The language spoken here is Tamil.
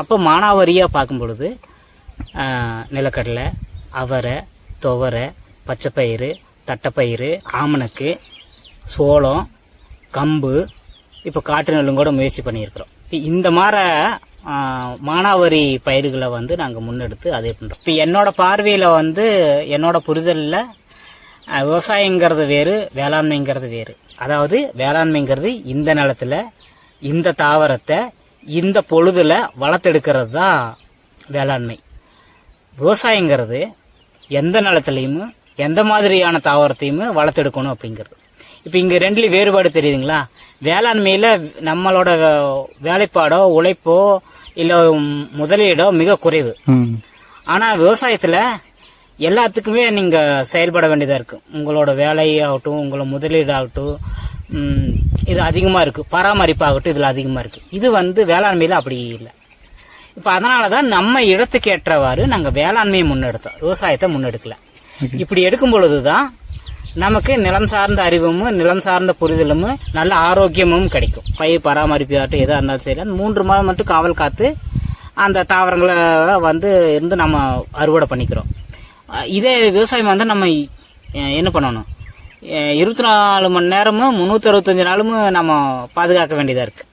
அப்போ மானாவாரியாக பார்க்கும் பொழுது நிலக்கடலை அவரை துவரை பச்சைப்பயிறு தட்டைப்பயிறு ஆமணக்கு சோளம் கம்பு இப்போ காட்டு நெல்லும் கூட முயற்சி பண்ணியிருக்கிறோம். இப்போ இந்த மாதிரி மானாவரி மானாவாரி பயிர்களை வந்து நாங்கள் முன்னெடுத்து அதே பண்ணுறோம் இப்போ என்னோட பார்வையில் வந்து என்னோட புரிதலில் விவசாயங்கிறது வேறு வேளாண்மைங்கிறது வேறு. அதாவது வேளாண்மைங்கிறது இந்த நிலத்தில் இந்த தாவரத்தை இந்த பொழுதுல வளர்த்தெடுக்கிறது தான் வேளாண்மை. விவசாயங்கிறது எந்த நிலத்துலையும் எந்த மாதிரியான தாவரத்தையுமே வளர்த்தெடுக்கணும் அப்படிங்கிறது. இப்போ இங்கே ரெண்டுலேயும் வேறுபாடு தெரியுதுங்களா? வேளாண்மையில் நம்மளோட வேலைப்பாடோ உழைப்போ இல்லை முதலீடோ மிக குறைவு. ஆனால் விவசாயத்தில் எல்லாத்துக்குமே நீங்கள் செயல்பட வேண்டியதாக இருக்குது உங்களோட வேலையாகட்டும் உங்களோட முதலீடாகட்டும் இது அதிகமாக இருக்குது பராமரிப்பாகட்டும் இதில் அதிகமாக இருக்குது இது வந்து வேளாண்மையில் அப்படி இல்லை. இப்போ அதனால தான் நம்ம இடத்துக்கு ஏற்றவாறு நாங்கள் வேளாண்மையை முன்னெடுத்தோம். விவசாயத்தை முன்னெடுக்கல. இப்படி எடுக்கும் பொழுது தான் நமக்கு நிலம் சார்ந்த அறிவும் நிலம் சார்ந்த புரிதலும் நல்ல ஆரோக்கியமும் கிடைக்கும். பயிர் பராமரிப்பு ஆகட்டும் எதாக இருந்தாலும் சரி அந்த மூன்று மாதம் மட்டும் காவல் காத்து அந்த தாவரங்களை வந்து இருந்து நம்ம அறுவடை பண்ணிக்கிறோம். இதே விவசாயம் வந்து நம்ம என்ன பண்ணணும்? இருபத்தி நாலு மணி நேரமும் முந்நூற்றி அறுபத்தஞ்சு நாளும் நம்ம பாதுகாக்க வேண்டியதாக இருக்குது